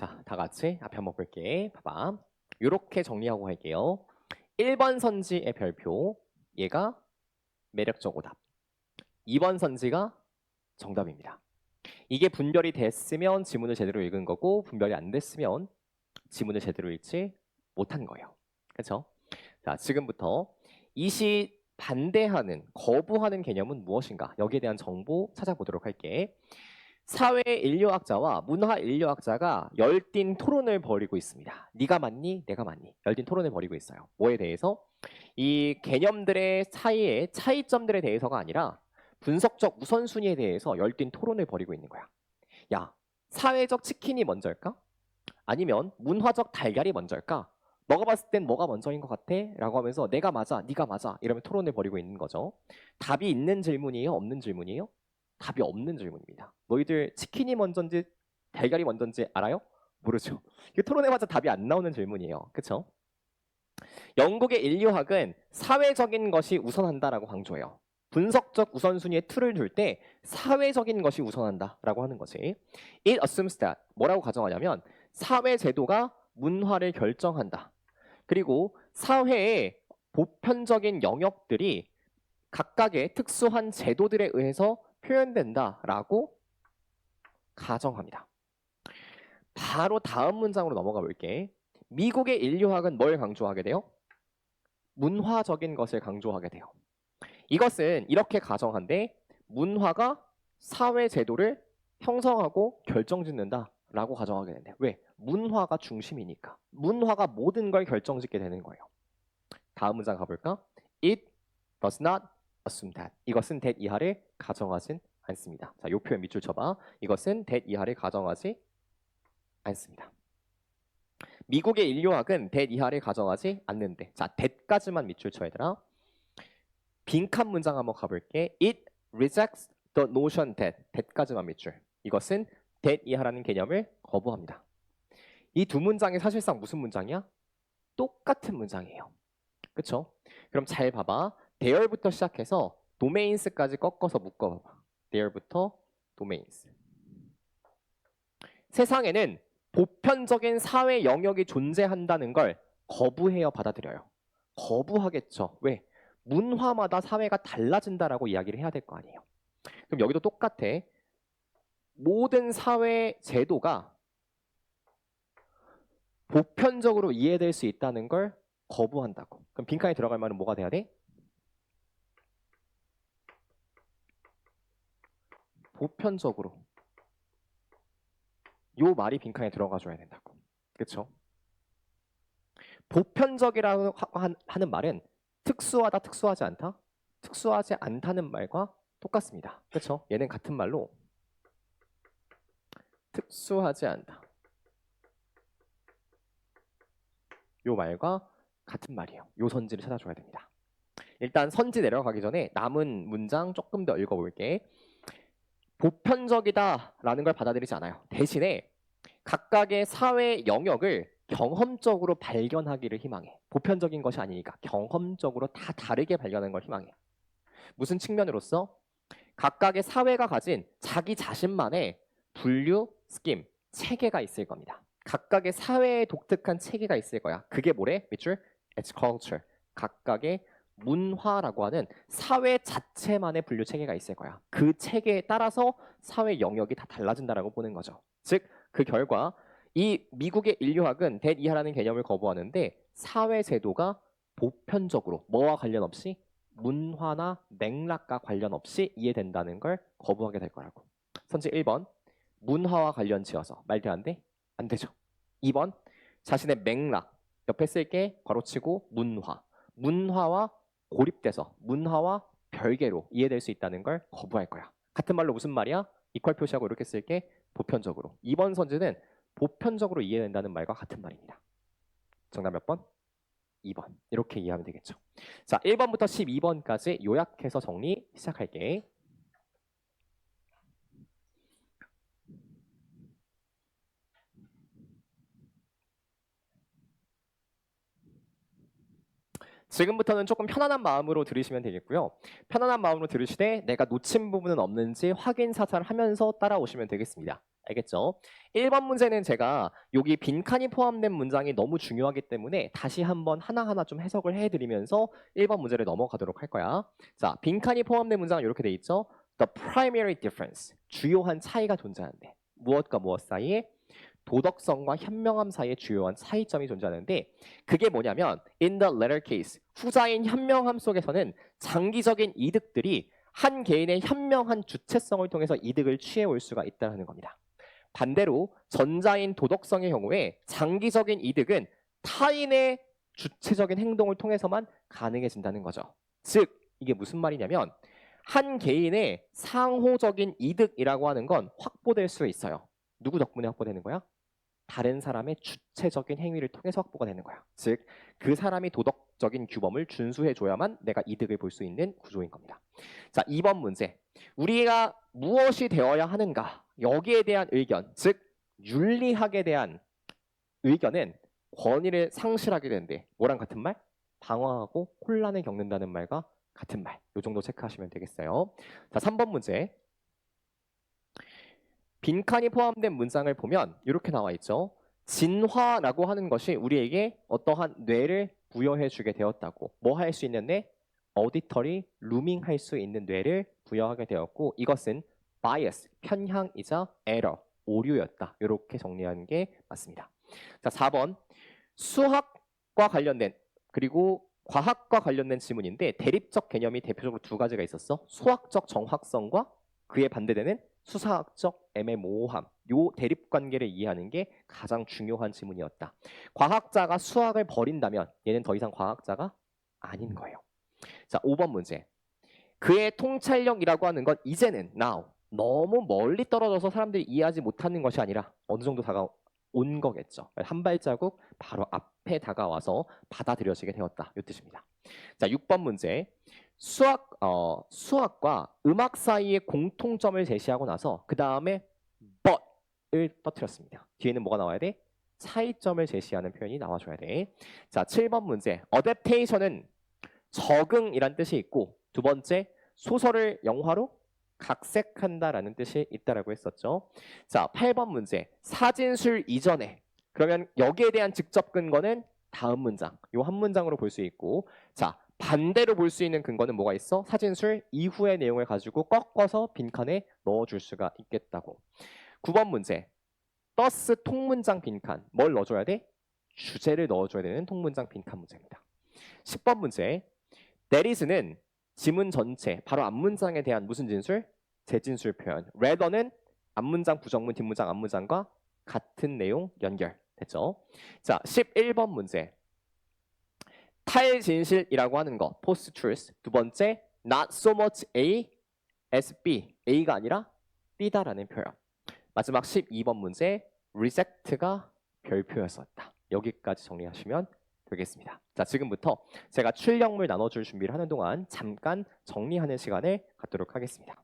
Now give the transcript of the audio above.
자, 다 같이 앞에 한번 볼게. 봐봐. 이렇게 정리하고 갈게요. 1번 선지의 별표, 얘가 매력적 오답. 2번 선지가 정답입니다. 이게 분별이 됐으면 지문을 제대로 읽은 거고 분별이 안 됐으면 지문을 제대로 읽지 못한 거예요. 그렇죠? 자, 지금부터 이시 반대하는, 거부하는 개념은 무엇인가? 여기에 대한 정보 찾아보도록 할게. 사회 인류학자와 문화 인류학자가 열띤 토론을 벌이고 있습니다. 네가 맞니? 내가 맞니? 열띤 토론을 벌이고 있어요. 뭐에 대해서? 이 개념들의 차이의 차이점들에 대해서가 아니라 분석적 우선순위에 대해서 열띤 토론을 벌이고 있는 거야. 야, 사회적 치킨이 먼저일까? 아니면 문화적 달걀이 먼저일까? 너가 봤을 땐 뭐가 먼저인 것 같아? 라고 하면서 내가 맞아, 네가 맞아 이러면 토론을 벌이고 있는 거죠. 답이 있는 질문이에요? 없는 질문이에요? 답이 없는 질문입니다. 너희들 치킨이 먼저인지 달걀이 먼저인지 알아요? 모르죠. 이게 토론해봤자 답이 안 나오는 질문이에요. 그쵸? 영국의 인류학은 사회적인 것이 우선한다라고 강조해요. 분석적 우선순위에 틀을 둘 때 사회적인 것이 우선한다라고 하는 거지. It assumes that 뭐라고 가정하냐면 사회 제도가 문화를 결정한다. 그리고 사회의 보편적인 영역들이 각각의 특수한 제도들에 의해서 표현된다라고 가정합니다. 바로 다음 문장으로 넘어가 볼게. 미국의 인류학은 뭘 강조하게 돼요? 문화적인 것을 강조하게 돼요. 이것은 이렇게 가정한데 문화가 사회 제도를 형성하고 결정짓는다라고 가정하게 되는데 왜? 문화가 중심이니까. 문화가 모든 걸 결정짓게 되는 거예요. 다음 문장 가볼까? It does not that. 이것은 that 이하를 가정하진 않습니다. 자, 요 표현 밑줄 쳐봐. 이것은 that 이하를 가정하지 않습니다. 미국의 인류학은 that 이하를 가정하지 않는데. 자, that까지만 밑줄 쳐 얘들아. 빈칸 문장 한번 가볼게. It rejects the notion that. that까지만 밑줄. 이것은 that 이하라는 개념을 거부합니다. 이 두 문장이 사실상 무슨 문장이야? 똑같은 문장이에요. 그쵸? 그럼 잘 봐봐. 대열부터 시작해서 도메인스까지 꺾어서 묶어봐봐. 대열부터 도메인스. 세상에는 보편적인 사회 영역이 존재한다는 걸 거부해요, 받아들여요. 거부하겠죠. 왜? 문화마다 사회가 달라진다라고 이야기를 해야 될 거 아니에요. 그럼 여기도 똑같아. 모든 사회 제도가 보편적으로 이해될 수 있다는 걸 거부한다고. 그럼 빈칸에 들어갈 말은 뭐가 돼야 돼? 보편적으로. 요 말이 빈칸에 들어가 줘야 된다고. 그렇죠? 보편적이라고 하는 말은 특수하다, 특수하지 않다? 특수하지 않다는 말과 똑같습니다. 그렇죠? 얘는 같은 말로 특수하지 않다. 요 말과 같은 말이에요. 요 선지를 찾아줘야 됩니다. 일단 선지 내려가기 전에 남은 문장 조금 더 읽어볼게. 보편적이다라는 걸 받아들이지 않아요. 대신에 각각의 사회 영역을 경험적으로 발견하기를 희망해. 보편적인 것이 아니니까 경험적으로 다 다르게 발견하는 걸 희망해. 무슨 측면으로서 각각의 사회가 가진 자기 자신만의 분류, 스킴, 체계가 있을 겁니다. 각각의 사회에 독특한 체계가 있을 거야. 그게 뭐래? 밑줄? It's culture. 각각의 문화라고 하는 사회 자체만의 분류 체계가 있을 거야. 그 체계에 따라서 사회 영역이 다 달라진다라고 보는 거죠. 즉, 그 결과 이 미국의 인류학은 that 이하라는 개념을 거부하는데 사회 제도가 보편적으로 뭐와 관련 없이 문화나 맥락과 관련 없이 이해된다는 걸 거부하게 될 거라고. 선지 1번 문화와 관련 지어서 말도 안 돼? 안 되죠. 2번 자신의 맥락 옆에 쓸게 괄호치고 문화 문화와 고립돼서 문화와 별개로 이해될 수 있다는 걸 거부할 거야. 같은 말로 무슨 말이야? 이퀄 표시하고 이렇게 쓸게 보편적으로. 2번 선지는 보편적으로 이해된다는 말과 같은 말입니다. 정답 몇 번? 2번. 이렇게 이해하면 되겠죠. 자, 1번부터 12번까지 요약해서 정리 시작할게. 지금부터는 조금 편안한 마음으로 들으시면 되겠고요. 편안한 마음으로 들으시되 내가 놓친 부분은 없는지 확인 사살하면서 따라오시면 되겠습니다. 알겠죠? 1번 문제는 제가 여기 빈칸이 포함된 문장이 너무 중요하기 때문에 다시 한번 하나하나 좀 해석을 해드리면서 1번 문제를 넘어가도록 할 거야. 자, 빈칸이 포함된 문장은 이렇게 돼 있죠. The primary difference, 주요한 차이가 존재하는데 무엇과 무엇 사이에 도덕성과 현명함 사이에 주요한 차이점이 존재하는데 그게 뭐냐면 in the latter case 후자인 현명함 속에서는 장기적인 이득들이 한 개인의 현명한 주체성을 통해서 이득을 취해 올 수가 있다는 겁니다. 반대로 전자인 도덕성의 경우에 장기적인 이득은 타인의 주체적인 행동을 통해서만 가능해진다는 거죠. 즉 이게 무슨 말이냐면 한 개인의 상호적인 이득이라고 하는 건 확보될 수 있어요. 누구 덕분에 확보되는 거야? 다른 사람의 주체적인 행위를 통해서 확보가 되는 거야. 즉, 그 사람이 도덕적인 규범을 준수해 줘야만 내가 이득을 볼 수 있는 구조인 겁니다. 자, 2번 문제. 우리가 무엇이 되어야 하는가? 여기에 대한 의견, 즉 윤리학에 대한 의견은 권위를 상실하게 되는데 뭐랑 같은 말? 방황하고 혼란을 겪는다는 말과 같은 말. 요 정도 체크하시면 되겠어요. 자, 3번 문제. 빈칸이 포함된 문장을 보면 이렇게 나와 있죠. 진화라고 하는 것이 우리에게 어떠한 뇌를 부여해 주게 되었다고. 뭐 할 수 있는 뇌? 어디터리 루밍 할 수 있는 뇌를 부여하게 되었고 이것은 bias, 편향이자 error, 오류였다. 이렇게 정리하는 게 맞습니다. 자, 4번. 수학과 관련된 그리고 과학과 관련된 지문인데 대립적 개념이 대표적으로 두 가지가 있었어. 수학적 정확성과 그에 반대되는 수사학적 애매모호함. 요 대립 관계를 이해하는 게 가장 중요한 지문이었다. 과학자가 수학을 버린다면 얘는 더 이상 과학자가 아닌 거예요. 자, 5번 문제. 그의 통찰력이라고 하는 건 이제는 now 너무 멀리 떨어져서 사람들이 이해하지 못하는 것이 아니라 어느 정도 다가온 거겠죠. 한 발자국 바로 앞에 다가와서 받아들여지게 되었다. 이 뜻입니다. 자, 6번 문제. 수학 어, 수학과 음악 사이의 공통점을 제시하고 나서 그 다음에 but을 터뜨렸습니다. 뒤에는 뭐가 나와야 돼? 차이점을 제시하는 표현이 나와줘야 돼. 자, 7번 문제. adaptation은 적응이란 뜻이 있고 두 번째 소설을 영화로 각색한다라는 뜻이 있다라고 했었죠. 자, 8번 문제. 사진술 이전에 그러면 여기에 대한 직접 근거는 다음 문장. 요 한 문장으로 볼 수 있고 자, 반대로 볼 수 있는 근거는 뭐가 있어? 사진술 이후의 내용을 가지고 꺾어서 빈칸에 넣어줄 수가 있겠다고. 9번 문제. 더스 통문장 빈칸. 뭘 넣어줘야 돼? 주제를 넣어줘야 되는 통문장 빈칸 문제입니다. 10번 문제. 내리스는 지문 전체, 바로 앞문장에 대한 무슨 진술? 재진술 표현. rather는 앞문장, 부정문, 뒷문장, 앞문장과 같은 내용 연결. 됐죠? 자, 11번 문제. 탈진실이라고 하는 거, post truth. 두 번째, not so much A as B. A가 아니라 B다라는 표현. 마지막 12번 문제, reject가 별표였었다. 여기까지 정리하시면 되겠습니다. 자, 지금부터 제가 출력물 나눠줄 준비를 하는 동안 잠깐 정리하는 시간을 갖도록 하겠습니다.